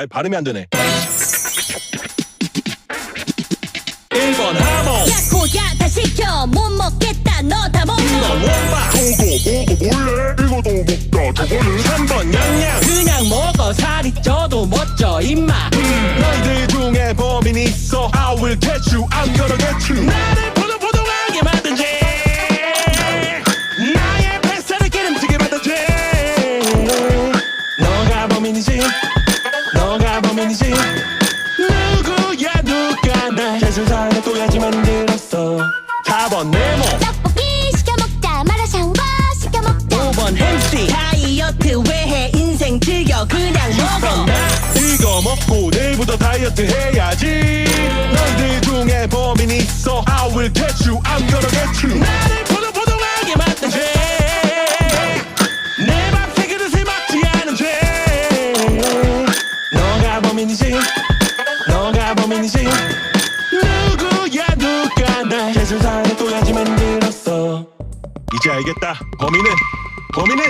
아니 발음이 안 되네. 1번 하모. 야코야 다 시켜. 못 먹겠다 너 다 먹어. 2번 원바 저거 먹어볼래? 이거 더 먹자 저거는 3번 양양. 그냥 먹어. 살이 쪄도 멋져 임마. 너희들 중에 범인 있어. I will catch you. I'm gonna get you 범인이지? 누구야 누가 날 재수사에 또야지 만들었어. 4번 네모. 떡볶이 시켜 먹자 마라샹궈 시켜 먹자. 5번 햄스틱 다이어트 왜 해 인생 즐겨 그냥 먹어. 나 이거 먹고 내일부터 다이어트 해야지. 너희들 중에 범인 있어. I will catch you 누가 날 재수사에 또야지 만들었어. 이제 알겠다. 범인은 범인은